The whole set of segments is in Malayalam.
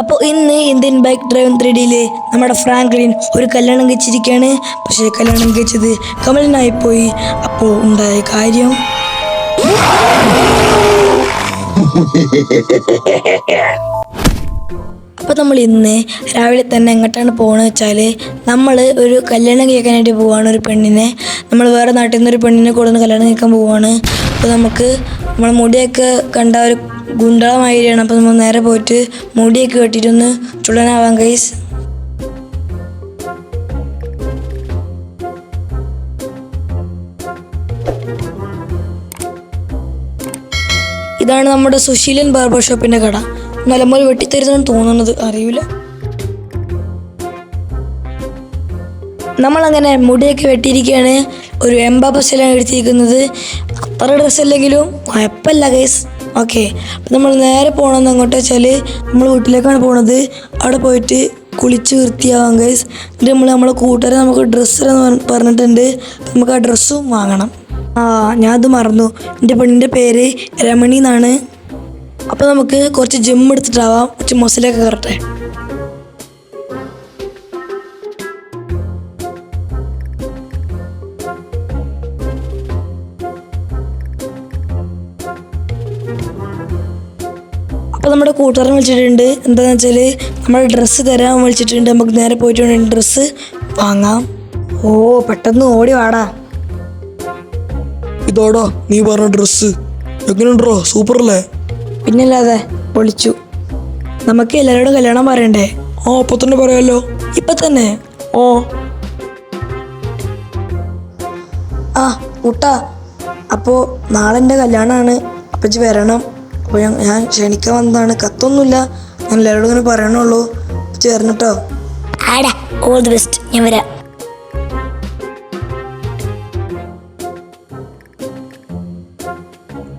അപ്പോൾ ഇന്ന് ഇന്ത്യൻ ബൈക്ക് ഡ്രൈവൻ ത്രീ ഡിയിൽ നമ്മുടെ ഫ്രാങ്ക്ലിൻ ഒരു കല്യാണം കഴിച്ചിരിക്കുകയാണ്. പക്ഷേ കല്യാണം കഴിച്ചത് കമലിനായി പോയി. അപ്പോൾ ഉണ്ടായ കാര്യം? അപ്പോൾ നമ്മൾ ഇന്ന് രാവിലെ തന്നെ എങ്ങോട്ടാണ് പോകുന്നത് വെച്ചാൽ നമ്മൾ ഒരു കല്യാണം കേൾക്കാനായിട്ട് പോവാണ് ഒരു പെണ്ണിനെ. നമ്മൾ വേറെ നാട്ടിൽ നിന്ന് ഒരു പെണ്ണിനെ കൊടുന്ന് കല്യാണം കേൾക്കാൻ പോവാണ്. അപ്പോൾ നമുക്ക് നമ്മൾ മുടിയൊക്കെ കണ്ട ഒരു ഗുണ്ടളമായിരിക്കണം അപ്പോൾ നമ്മൾ നേരെ പോയിട്ട് മുടിയൊക്കെ വെട്ടിയിട്ടൊന്ന് ചുള്ളനാവാം കൈസ് ഇതാണ് നമ്മുടെ സുശീലൻ ബാർബർ ഷോപ്പിന്റെ കട. നിലമ്പൂർ വെട്ടിത്തരുതെന്ന് തോന്നുന്നത് അറിയില്ല നമ്മളങ്ങനെ മുടിയൊക്കെ വെട്ടിയിരിക്കുകയാണ്. ഒരു എംബാ ബസ്സിലാണ് എടുത്തിരിക്കുന്നത്. അത്ര ഡ്രസ്സ് അല്ലെങ്കിലും കുഴപ്പമില്ല ഗൈസ് ഓക്കെ അപ്പം നമ്മൾ നേരെ പോകണമെന്ന് അങ്ങോട്ട് വെച്ചാൽ നമ്മൾ വീട്ടിലേക്കാണ് പോണത്. അവിടെ പോയിട്ട് കുളിച്ച് വൃത്തിയാവാം ഗൈസ് എന്നിട്ട് നമ്മൾ നമ്മളെ കൂട്ടുകാരെ നമുക്ക് ഡ്രസ്സ് പറഞ്ഞിട്ടുണ്ട്. നമുക്ക് ആ ഡ്രസ്സും വാങ്ങണം. ആ ഞാൻ അത് മറന്നു. എന്റെ പെണ്ണിന്റെ പേര് രമണി എന്നാണ്. അപ്പോൾ നമുക്ക് കുറച്ച് ജിം എടുത്തിട്ടാവാം. കുറച്ച് മസിലൊക്കെ കയറട്ടെ നമ്മുടെ കൂട്ടുകാരൻ വിളിച്ചിട്ടുണ്ട്. എന്താണെന്ന് വെച്ചാൽ നമ്മൾ ഡ്രസ്സ് തരാൻ വിളിച്ചിട്ടുണ്ട്. നമുക്ക് നേരെ പോയിട്ട് വേണം ഡ്രസ്സ് വാങ്ങാം. ഓ പെട്ടെന്ന് ഓടി വാടാ. ഇതോടോ നീ പറഞ്ഞ ഡ്രസ്സ് എങ്ങനെയുണ്ടോ? സൂപ്പർ അല്ലേ പിന്നല്ലാതെ പൊളിച്ചു. നമുക്ക് എല്ലാവരോടും കല്യാണം പറയണ്ടേ? ഓ അപ്പൊ തന്നെ പറയാലോ. ഇപ്പൊ തന്നെ? ഓ ആ കൂട്ടാ. അപ്പോൾ നാളെ എന്റെ കല്യാണമാണ് അപ്പച്ചി വരണം. അപ്പോൾ ഞാൻ ഞാൻ ക്ഷണിക്കാൻ വന്നതാണ്. കത്തൊന്നുമില്ല. ഞാൻ എല്ലാവരോടും ഇങ്ങനെ പറയണുള്ളൂ. ചേർന്നിട്ടോ? ആടാ ഓൾ ദി ബെസ്റ്റ് ഞാൻ വരാം.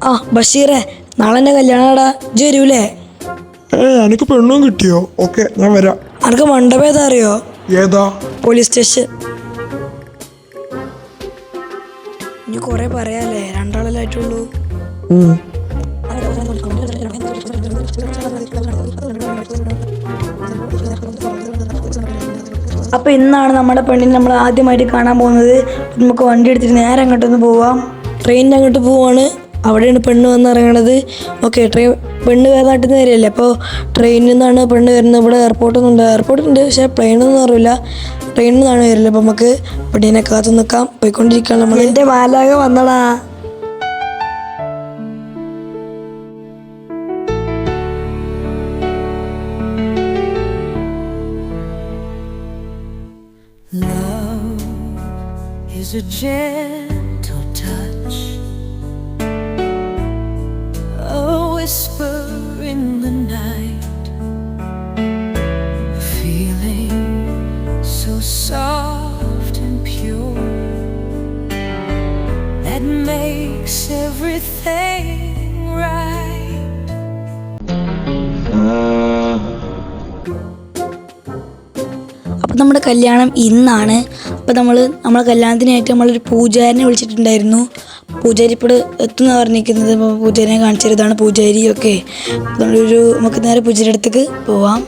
ആ ബഷീറേ നാളെ എന്റെ കല്യാണടാ. ഇജ്ജ് വരൂലേ? ഏ എനിക്ക് പെണ്ണും കിട്ടിയോ? ഓക്കെ ഞാൻ വരാം. അനക്ക് മണ്ഡപം ഏതാ അറിയോ? ഏതാ? Police station. ഇനി കുറെ പറയാല്ലേ? രണ്ടാളല്ലേ ആയിട്ടുള്ളൂ. ഉം. അപ്പൊ ഇന്നാണ് നമ്മുടെ പെണ്ണിനെ നമ്മൾ ആദ്യമായിട്ട് കാണാൻ പോകുന്നത്. നമുക്ക് വണ്ടി എടുത്തിട്ട് നേരെ അങ്ങോട്ടൊന്ന് പോവാം. ട്രെയിനിന്റെ അങ്ങോട്ട് പോവാണ്. അവിടെയാണ് പെണ്ണ് വന്ന് ഇറങ്ങണത്. ഓക്കെ ട്രെയിൻ പെണ്ണ് വേറെ നാട്ടിൽ നിന്ന് വരികയല്ലേ അപ്പോൾ ട്രെയിനിൽ നിന്നാണ് പെണ്ണ് വരുന്നത്. ഇവിടെ എയർപോർട്ടൊന്നും ഉണ്ട്. എയർപോർട്ട് ഉണ്ട് പക്ഷേ പ്ലെയിനൊന്നും അറിയില്ല. ട്രെയിനിൽ നിന്നാണ് വരില്ല അപ്പോൾ നമുക്ക് പെണ്ണിനെ കാത്തു നിൽക്കാം. പോയിക്കൊണ്ടിരിക്കുകയാണ് നമ്മൾ എന്റെ മാലാക വന്നടാ. Is a gentle touch, a whisper in the night, a feeling so soft and pure that makes everything നമ്മുടെ കല്യാണം ഇന്നാണ്. അപ്പോൾ നമ്മൾ നമ്മളെ കല്യാണത്തിനായിട്ട് നമ്മളൊരു പൂജാരിനെ വിളിച്ചിട്ടുണ്ടായിരുന്നു. പൂജാരി ഇപ്പോൾ എത്തുന്ന പറഞ്ഞിരിക്കുന്നത്? അപ്പോൾ പൂജാരിനെ കാണിച്ചിരുന്നതാണ് പൂജാരി ഒക്കെ. നമ്മളൊരു നമുക്ക് നേരെ പൂജയുടെ അടുത്തേക്ക് പോവാം.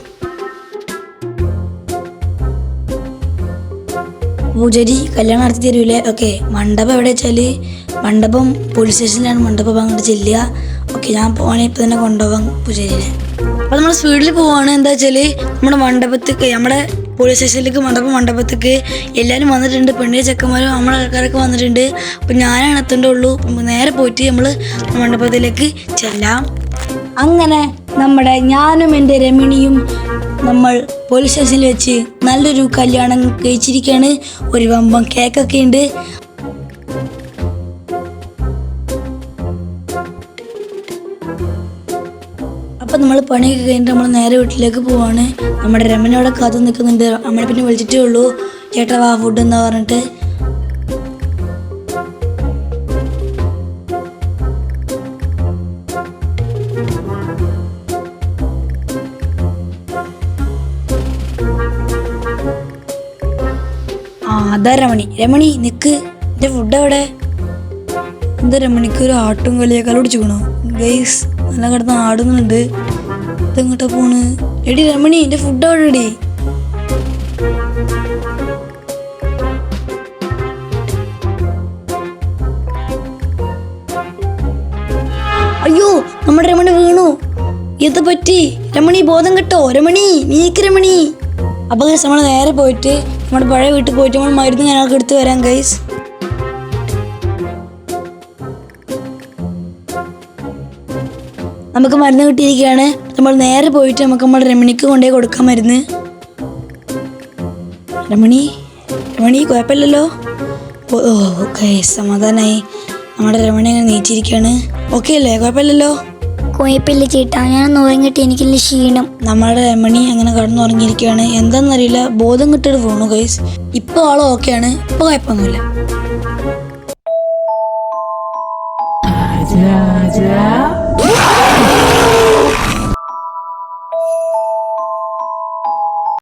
പൂജാരി കല്യാണം നടത്തി തരൂലേ? ഓക്കെ മണ്ഡപം എവിടെ വെച്ചാൽ മണ്ഡപം പോലീസ് സ്റ്റേഷനിലാണ് മണ്ഡപം അങ്ങോട്ട് ചെല്ലുക. ഓക്കെ ഞാൻ പോകണേ ഇപ്പം തന്നെ കൊണ്ടുപോകാം പൂജാരിനെ. അപ്പോൾ നമ്മൾ സ്പീഡിൽ പോവാണ്. എന്താ വെച്ചാൽ നമ്മുടെ മണ്ഡപത്തേക്ക് നമ്മുടെ പോലീസ് സ്റ്റേഷനിലേക്ക് മണ്ഡപം മണ്ഡപത്തേക്ക് എല്ലാവരും വന്നിട്ടുണ്ട്. പെണ്ണിലെ ചെക്കന്മാരും നമ്മളെ ആൾക്കാരൊക്കെ വന്നിട്ടുണ്ട്. അപ്പം ഞാനാണ് എത്തേണ്ട ഉള്ളൂ. നേരെ പോയിട്ട് നമ്മൾ മണ്ഡപത്തിലേക്ക് ചെല്ലാം. അങ്ങനെ നമ്മുടെ ഞാനും എന്റെ രമണിയും നമ്മൾ പോലീസ് സ്റ്റേഷനിൽ വെച്ച് നല്ലൊരു കല്യാണം കഴിച്ചിരിക്കുകയാണ് ഒരു വമ്പം കേക്കൊക്കെ ഉണ്ട്. നമ്മൾ പണിയൊക്കെ കഴിഞ്ഞിട്ട് നമ്മൾ നേരെ വീട്ടിലേക്ക് പോവാണ്. നമ്മുടെ രമണ അവിടെ കാത്തു നിൽക്കുന്നുണ്ട്. നമ്മളെ പിന്നെ വിളിച്ചിട്ടേ ഉള്ളൂ. ചേട്ടാ വാ ഫുഡ് എന്താ പറഞ്ഞിട്ട്. അതാ രമണി. രമണി നിക്ക്. എന്റെ ഫുഡ് അവിടെ എന്താ രമണിക്ക് ഒരു ആട്ടും കളിയേക്കാൾ പിടിച്ചിക്കണോ ഗൈസ് നല്ല കിടന്ന് ആടുന്നുണ്ട്. ഇതെങ്ങോട്ടാ പോണ്? എടി രമണി എന്റെ ഫുഡ് എടി അയ്യോ നമ്മുടെ രമണി വീണു. ഇത് പറ്റി? രമണി ബോധം കിട്ടോ. രമണി നീക്ക് രമണി. അപ്പൊ ഗൈസ് നമ്മൾ നേരെ പോയിട്ട് നമ്മുടെ പഴയ വീട്ടിൽ പോയിട്ട് നമ്മൾ മരുന്ന് ഞങ്ങൾക്ക് എടുത്തു വരാം ഗൈസ് നമുക്ക് മരുന്ന് കിട്ടിയിരിക്കുകയാണ്. നമ്മൾ നേരെ പോയിട്ട് നമുക്ക് നമ്മൾ രമണിക്ക് കൊണ്ടുപോയി കൊടുക്കാൻ മരുന്ന്. രമണി രമണി കുഴപ്പമില്ലല്ലോ? ഓ ഓക്കെ സമാധാനായി. നമ്മുടെ രമണി അങ്ങനെ നീച്ചിരിക്കുകയാണ്. ഓക്കെ അല്ലേ? കുഴപ്പമില്ലല്ലോ? കുഴപ്പമില്ല ചേട്ടാ. ഞാൻ ഉറങ്ങിട്ട്. എനിക്കില്ല ക്ഷീണം. നമ്മുടെ രമണി അങ്ങനെ കടന്നുറങ്ങിയിരിക്കുകയാണ്. എന്താണെന്നറിയില്ല. ബോധം കിട്ടിയിട്ട് പോണു ഗൈസ് ഇപ്പോൾ ആൾ ഓക്കെയാണ് ഇപ്പോൾ കുഴപ്പമൊന്നുമില്ല.